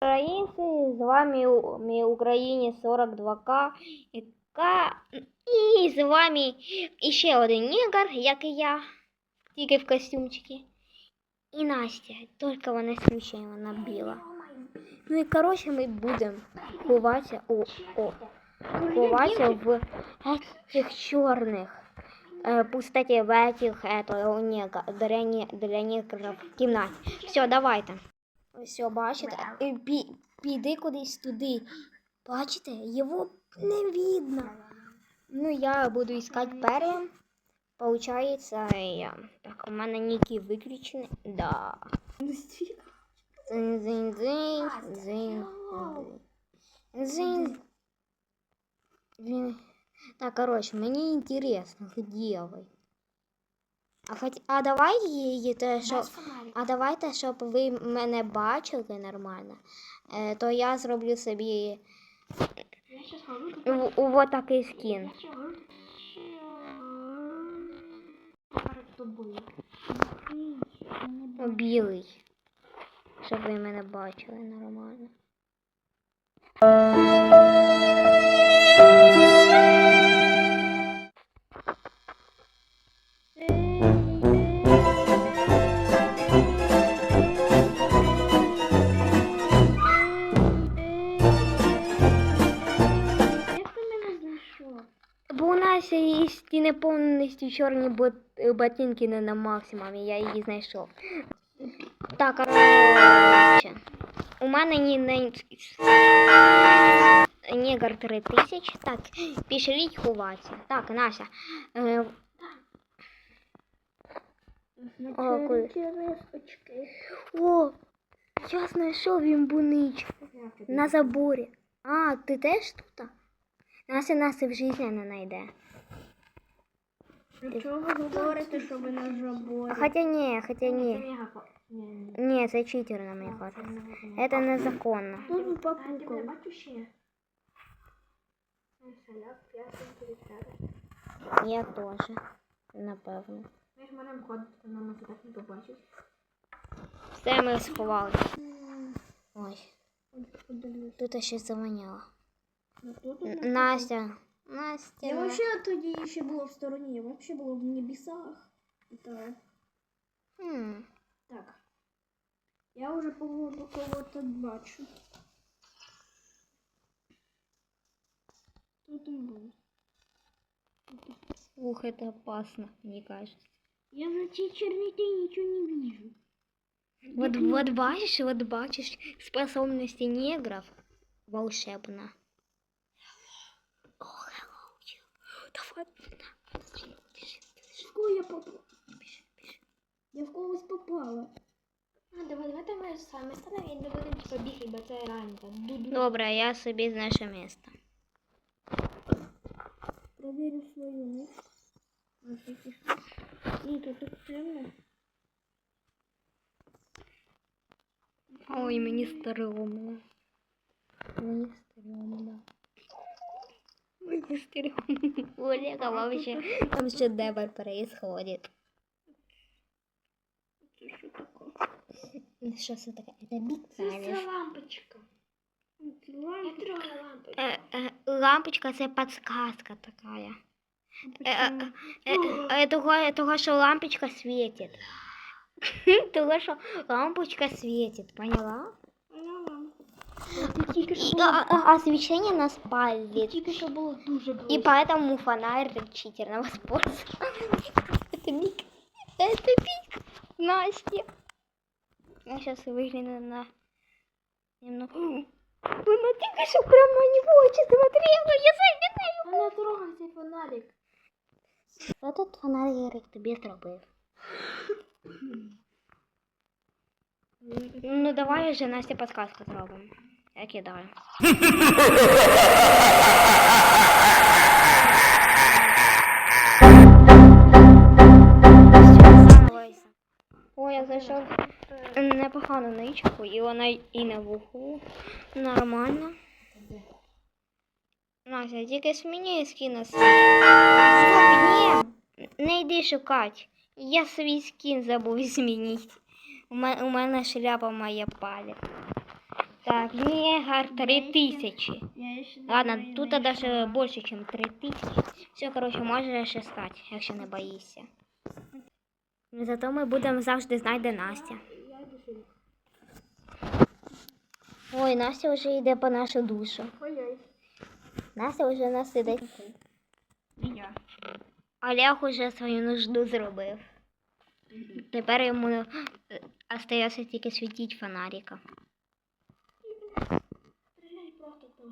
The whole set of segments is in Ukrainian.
Українці, з вами у- мій українець 42К, яка... і з вами іще один негр, як і я, тільки в костюмчикі. І Настя, тільки вона исключення, вона біла. Ну і коротше ми будемо ховатися у, о, ховатися в цих чорних. Э, пустоте в этих этого нега для, не, для негров в кімнаті. Все, давайте. Все, бачите? Пі, піди кудись туди. Бачите, його не видно. Ну, я буду искать пер'ям. Получается, я... Так, у мене ніки виключені. Да. Зин, зин, зин, зин, зин. Зин. Блин. Так, короче, мені інтересно, где ви? А, хоч... а давайте її те, що... А давайте, щоб ви мене бачили нормально, е, то я зроблю собі Я сейчас хожу, тут у, у вот такий скін. Білий. Щоб ви мене бачили нормально. Повністю чорні бот- ботинки не на максимумі, я її знайшов. Так, короче. У мене ні, не... Негр 3000. Так, пішліть ховатися. Так, Настя. Е, О, о, я знайшов на заборі. А, ти теж тут? Настя нас і в житті не знайде. Чого ви говорите, що ви на заборі? Хотя ні, хотя ні. Ні, це читер на моїй хаті. Це незаконно. Тут ви попукали. тридцятий. Я теж, напевно. Не побачить. Все ми сховали. Ой, тут ще завоняло. Ну, нас- Настя. Настя. Я вообще тоді ще була в стороні, я вообще була в небесах. Так. Хм. Так. Я уже по-моему кого-то бачу. Тут он был. Ух, это опасно, мне кажется. Я за эти черноты ничего не вижу. Вот, вот бачишь, вот бачишь способности негров волшебно. О, hello, you. Давай. Подожди. В кого я попала? Я в когось попала. А, давай, давайте ми саме станемо і типа бігати, бо це реально Добре, я собі знайшов місце. Проверю свою, случай. Ні, тут так темно. Ой, мені стрьомно. Мені стрьомно. Мені стрьомно. Олега, вообще, там шедевр происходит. Це що таке? Що це таке? Це бік Це лампочка. Це лампочка. Я трогаю лампочку. Е, е, лампочка це подсказка такая. Е, е, е, е, того, того, що лампочка світить. Того, що лампочка світить, поняла? Поняла. Це тільки І що а, а, освещение нас палит. Тільки що було дуже И близько. поэтому фонарь читерно воспользовался. Это Мик. Это Мик. Настя. Я сейчас выгляну на... Немного... Она только что прямо на него очень смотрела. Я А не трогай цей фонарик. Этот фонарь Ярик тобі зробив. Ну давай вже Настя подсказку зробимо. Я кидаю. Ой, я зайшов непогану ничку, і вона і на вуху. Нормально. Настя, тільки зміни скін Стоп, ні! Не йди шукати. Я свій скін забув змінити. У мене, шляпа моя палить. Так, три тисячі. Ладно, тут даже больше, чем три тисячі. Все, коротше, можеш ще стати, якщо не боїшся. Зато ми будемо завжди знати, де Настя. Ой, Настя вже йде по нашу душу. Настя вже нас сидить. Олег уже свою нужду зробив. Тепер йому остається тільки світити фонарика. Стріляй просто так.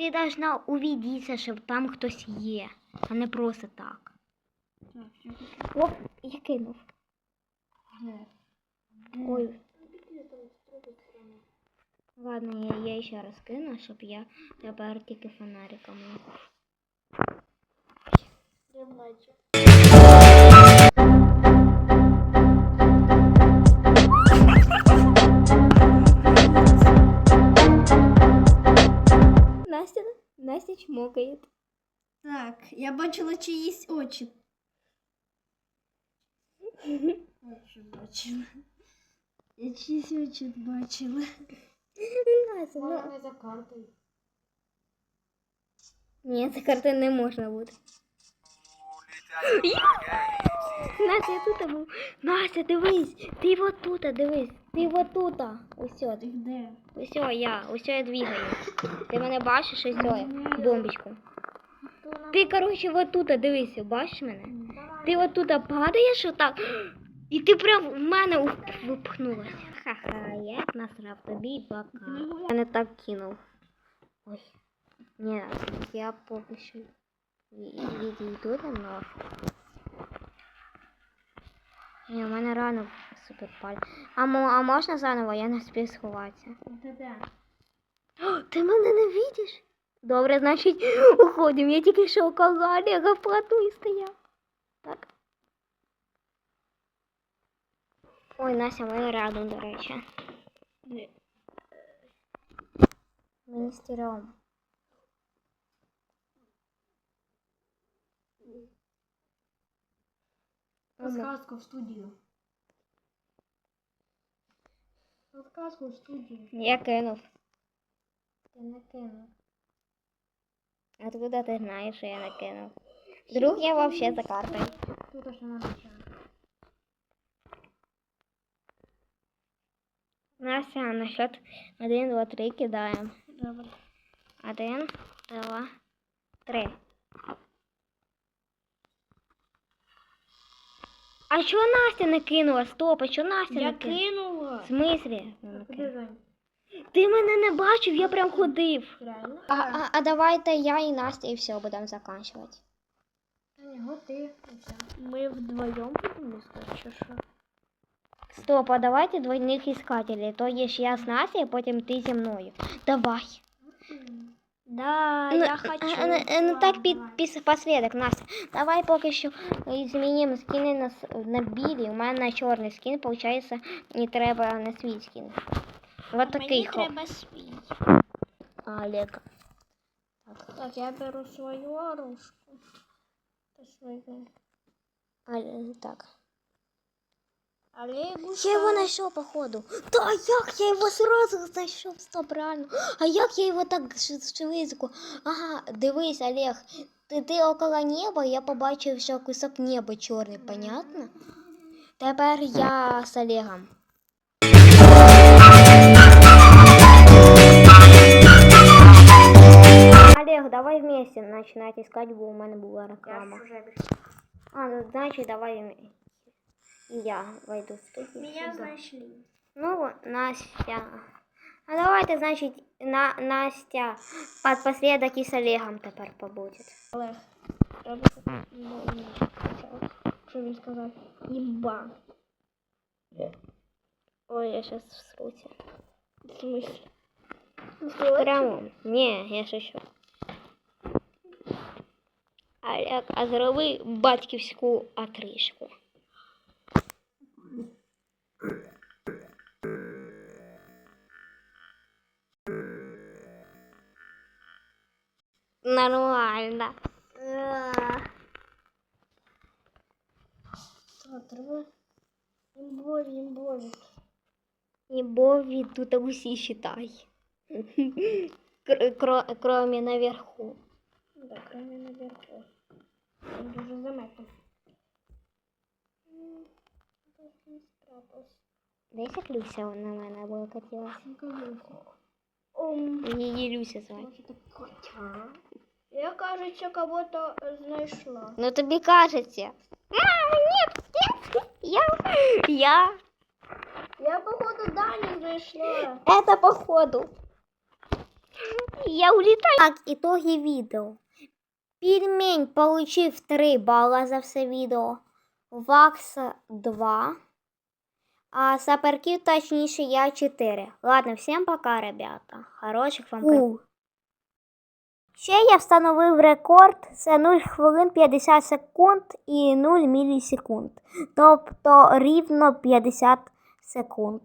Ти должна увідітися, що там хтось є, а не просто так. Оп, я кинув. Ой, ладно, я, я ще раз кину, щоб я тепер тільки фонариком. Настя, Настя чмокає. Так, я бачила чиїсь очі. Очі бачила. Я чиїсь очі бачила. Настя, ну... не за картою. Ні, це карти не можна буде. Настя, я тут був. Настя, дивись, ти вот тут, дивись. Ти вот тут. Усьо, Ти де? усьо я, усьо я двигаю. Ти мене бачиш, ось я, бомбочку. Ти, коротше, вот тут, дивись, бачиш мене? Ти от тут падаєш отак, і ти прям в мене випхнулася. Ха-ха, я насрав тобі пока. Я не так кинув. Ой. Ні, я поки що ві- відійду немного. Ні, у мене рано супер паль. А, а можна заново? Я не спів сховатися. Ти де? О, ти мене не бачиш? Добре, значить, уходимо. Я тільки що около Олега вплотную стояв. Так. Ой, Настя, ми рядом, до речі. Ми з Подсказка в студію. Подсказку в студію. Я кинув. Ти не кинув. Откуда ти знаєш, що я не кинув? Вдруг я вообще за картою. Тут аж не. Настя, на счет 1, 2, 3 кидаємо. Добре. Один, два, три. А що Настя не кинула? Стоп, а що Настя Я не кинула? кинула. В смислі? Ти мене не бачив, я прям ходив. Реально? А, а, а давайте я і Настя і все будемо закінчувати. Та ні, от ти. Ми вдвоєм будемо искати, чи що? Стоп, а давайте двойних іскателей. То є ж я з Настею, потім ти зі мною. Давай. Да, Ну, я е, хочу. е, ну, е, ну так під, Давай. під послідок, Настя. Давай поки що змінимо скини на, с- на білі. У мене на чорний скін, виходить, не треба на свій скін. Вот такий Мені хоп. треба свій. А, Олег. Так, я беру свою оружку. Та свою. А, так. Олегу. Я його знайшов, походу. Та як я його сразу знайшов, стоп, реально. А як я його так швидко? Ага, дивись, Олег, ти, ти около неба, я побачив, що кусок неба чорний, понятно? Тепер я з Олегом. Олег, давай вместе начинать искать, бо у мене була реклама. А, ну значит, давай вм- и я войду в студию. Меня знайшли. Ну, вот, Настя. А давайте, значит, на, Настя под последок и с Олегом тепер побудет. Олег. Треба ну, ні, Що він сказав? Імба. Ой, я сейчас всруся. В смысле? Прямо. Не, я шучу. Олег, а зроби батьківську отрижку. Нормально. Так, треба. Імбові, імбові. І Бові тут усі считай. Кр- кро- Кроме наверху. Да, кроме наверху. Там дуже заметно. Десь як Люся на мене облокотилась. Ом, Її Люся звати. може так котя. Я, кажется, кого-то знайшла. Ну тобі кажеться. Мама, ні, ні, я, я. Я, походу, Даню знайшла. Это походу. Я улетаю. Так, итоги видео. Пельмень получив 3 балла за все відео. Вакс 2. А Саперків, точніше, я 4. Ладно, всім пока, ребята. Хороших вам У. Ще я встановив рекорд. Це 0 хвилин 50 секунд і 0 мілісекунд. Тобто рівно 50 секунд.